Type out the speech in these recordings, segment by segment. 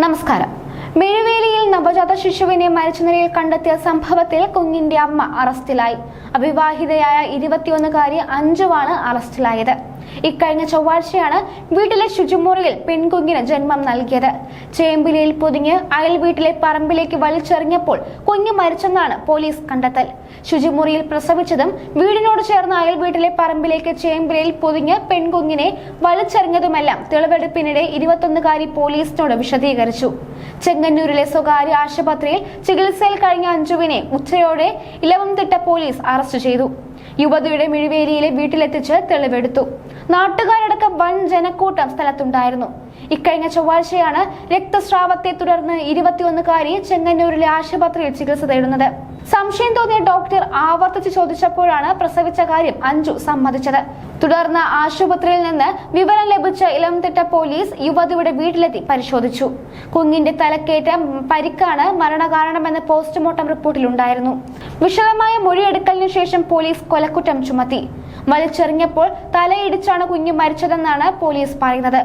നമസ്കാരം. മിഴുവേലിയിൽ നവജാത ശിശുവിനെ മരിച്ച നിലയിൽ കണ്ടെത്തിയ സംഭവത്തിൽ കുഞ്ഞിന്റെ അമ്മ അറസ്റ്റിലായി. അവിവാഹിതയായ ഇരുപത്തിയൊന്നുകാരി അഞ്ജുവാണ് അറസ്റ്റിലായത്. ഇക്കഴിഞ്ഞ ചൊവ്വാഴ്ചയാണ് വീട്ടിലെ ശുചിമുറിയിൽ പെൺകുഞ്ഞിന് ജന്മം നൽകിയത്. ചേമ്പിലയിൽ പൊതിഞ്ഞ് അയൽ വീട്ടിലെ പറമ്പിലേക്ക് വലിച്ചെറിഞ്ഞപ്പോൾ കുഞ്ഞ് മരിച്ചെന്നാണ് പോലീസ് കണ്ടെത്തൽ. ശുചിമുറിയിൽ പ്രസവിച്ചതും വീടിനോട് ചേർന്ന അയൽ വീട്ടിലെ പറമ്പിലേക്ക് ചേമ്പിലയിൽ പൊതിഞ്ഞ് പെൺകുഞ്ഞിനെ വലിച്ചെറിഞ്ഞതുമെല്ലാം തെളിവെടുപ്പിനിടെ ഇരുപത്തൊന്നുകാരി പോലീസിനോട് വിശദീകരിച്ചു. ചെങ്ങന്നൂരിലെ സ്വകാര്യ ആശുപത്രിയിൽ ചികിത്സയിൽ കഴിഞ്ഞ അഞ്ജുവിനെ ഉച്ചയോടെ ഇലവംതിട്ട പോലീസ് അറസ്റ്റ് ചെയ്തു. യുവതിയുടെ മിഴിവേലിയിലെ വീട്ടിലെത്തിച്ച് തെളിവെടുത്തു. നാട്ടുകാരടക്കം വൻ ജനക്കൂട്ടം സ്ഥലത്തുണ്ടായിരുന്നു. ഇക്കഴിഞ്ഞ ചൊവ്വാഴ്ചയാണ് രക്തസ്രാവത്തെ തുടർന്ന് ഇരുപത്തിയൊന്നുകാരി ചെങ്ങന്നൂരിലെ ആശുപത്രിയിൽ ചികിത്സ തേടുന്നത്. സംശയം തോന്നിയ ഡോക്ടർ ആവർത്തിച്ച് ചോദിച്ചപ്പോഴാണ് പ്രസവിച്ച കാര്യം അഞ്ജു സമ്മതിച്ചത്. തുടർന്ന് ആശുപത്രിയിൽ നിന്ന് വിവരം ലഭിച്ച ഇലംതിട്ട പോലീസ് യുവതിയുടെ വീട്ടിലെത്തി പരിശോധിച്ചു. കുഞ്ഞിന്റെ തലക്കേറ്റ പരിക്കാണ് മരണകാരണമെന്ന് പോസ്റ്റ്മോർട്ടം റിപ്പോർട്ടിലുണ്ടായിരുന്നു. വിശദമായ മൊഴിയെടുക്കലിനു ശേഷം പോലീസ് കൊലക്കുറ്റം ചുമത്തി. വലിച്ചെറിഞ്ഞപ്പോൾ തലയിടിച്ചാണ് കുഞ്ഞ് മരിച്ചതെന്നാണ് പോലീസ് പറയുന്നത്.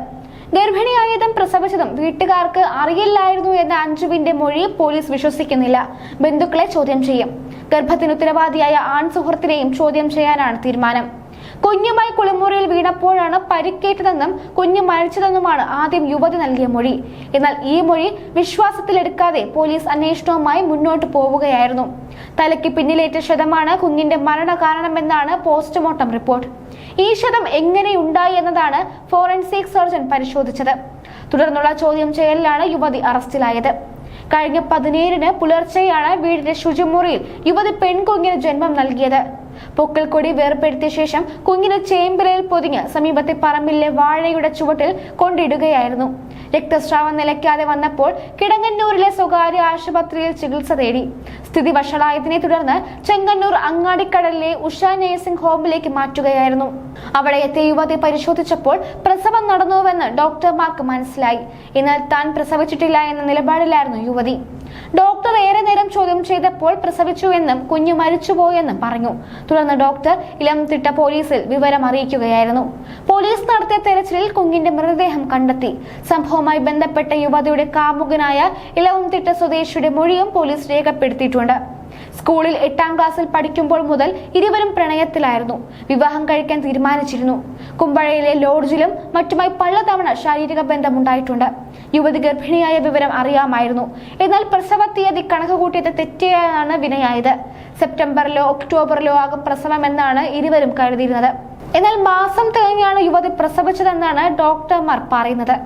ഗർഭിണിയായതും പ്രസവിച്ചതും വീട്ടുകാർക്ക് അറിയില്ലായിരുന്നു എന്ന അഞ്ജുവിന്റെ മൊഴി പോലീസ് വിശ്വസിക്കുന്നില്ല. ബന്ധുക്കളെ ചോദ്യം ചെയ്യും. ഗർഭത്തിന് ഉത്തരവാദിയായ ആൺ സുഹൃത്തിനെയും ചോദ്യം ചെയ്യാനാണ് തീരുമാനം. കുഞ്ഞുമായി കുളിമുറിയിൽ വീണപ്പോഴാണ് പരിക്കേറ്റതെന്നും കുഞ്ഞു മരിച്ചതെന്നുമാണ് ആദ്യം യുവതി നൽകിയ മൊഴി. എന്നാൽ ഈ മൊഴി വിശ്വാസത്തിലെടുക്കാതെ പോലീസ് അന്വേഷണവുമായി മുന്നോട്ട് പോവുകയായിരുന്നു. തലയ്ക്ക് പിന്നിലേറ്റ ക്ഷതമാണ് കുഞ്ഞിന്റെ മരണ കാരണമെന്നാണ് പോസ്റ്റ്മോർട്ടം റിപ്പോർട്ട്. ഈ ക്ഷതം എങ്ങനെയുണ്ടായി എന്നതാണ് ഫോറൻസിക് സർജൻ പരിശോധിച്ചത്. തുടർന്നുള്ള ചോദ്യം ചെയ്യലിലാണ് യുവതി അറസ്റ്റിലായത്. കഴിഞ്ഞ പതിനേഴിന് പുലർച്ചെയാണ് വീടിന്റെ ശുചിമുറിയിൽ യുവതി പെൺകുഞ്ഞിന് ജന്മം നൽകിയത്. പൊക്കൽക്കൊടി വേർപ്പെടുത്തിയ ശേഷം കുഞ്ഞിനെ ചേമ്പലയിൽ പൊതിഞ്ഞ് സമീപത്തെ പറമ്പിലെ വാഴയുടെ ചുവട്ടിൽ കൊണ്ടിടുകയായിരുന്നു. രക്തസ്രാവം നിലയ്ക്കാതെ വന്നപ്പോൾ കിടങ്ങന്നൂരിലെ സ്വകാര്യ ആശുപത്രിയിൽ ചികിത്സ തേടി. സ്ഥിതി വഷളായതിനെ തുടർന്ന് ചെങ്ങന്നൂർ അങ്ങാടിക്കടലിലെ ഉഷ നഴ്സിംഗ് ഹോമിലേക്ക് മാറ്റുകയായിരുന്നു. അവിടെ എത്തിയ യുവതി പരിശോധിച്ചപ്പോൾ പ്രസവം നടന്നുവെന്ന് ഡോക്ടർമാർക്ക് മനസ്സിലായി. എന്നാൽ താൻ പ്രസവിച്ചിട്ടില്ല എന്ന നിലപാടിലായിരുന്നു യുവതി. ഡോക്ടർ ഏറെ നേരം ചോദ്യം ചെയ്തപ്പോൾ പ്രസവിച്ചുവെന്നും കുഞ്ഞു മരിച്ചുപോയെന്നും പറഞ്ഞു. തുടർന്ന് ഡോക്ടർ ഇളംതിട്ട പോലീസിൽ വിവരം അറിയിക്കുകയായിരുന്നു. പോലീസ് നടത്തിയ തെരച്ചിലിൽ കുഞ്ഞിന്റെ മൃതദേഹം കണ്ടെത്തി. സംഭവവുമായി ബന്ധപ്പെട്ട യുവതിയുടെ കാമുകനായ ഇളവംതിട്ട സ്വദേശിയുടെ മൊഴിയും പോലീസ് രേഖപ്പെടുത്തിയിട്ടുണ്ട്. സ്കൂളിൽ എട്ടാം ക്ലാസ്സിൽ പഠിക്കുമ്പോൾ മുതൽ ഇരുവരും പ്രണയത്തിലായിരുന്നു. വിവാഹം കഴിക്കാൻ തീരുമാനിച്ചിരുന്നു. കുമ്പഴയിലെ ലോഡ്ജിലും മറ്റുമായി പലതവണ ശാരീരിക ബന്ധമുണ്ടായിട്ടുണ്ട്. യുവതി ഗർഭിണിയായ വിവരം അറിയാമായിരുന്നു. എന്നാൽ പ്രസവ തീയതി കണക്ക് കൂട്ടിയത് തെറ്റിയാണ് വിനയായത്. സെപ്റ്റംബറിലോ ഒക്ടോബറിലോ ആകും പ്രസവം എന്നാണ് ഇരുവരും കരുതിയിരുന്നത്. എന്നാൽ മാസം തികഞ്ഞാണ് യുവതി പ്രസവിച്ചതെന്നാണ് ഡോക്ടർമാർ പറയുന്നത്.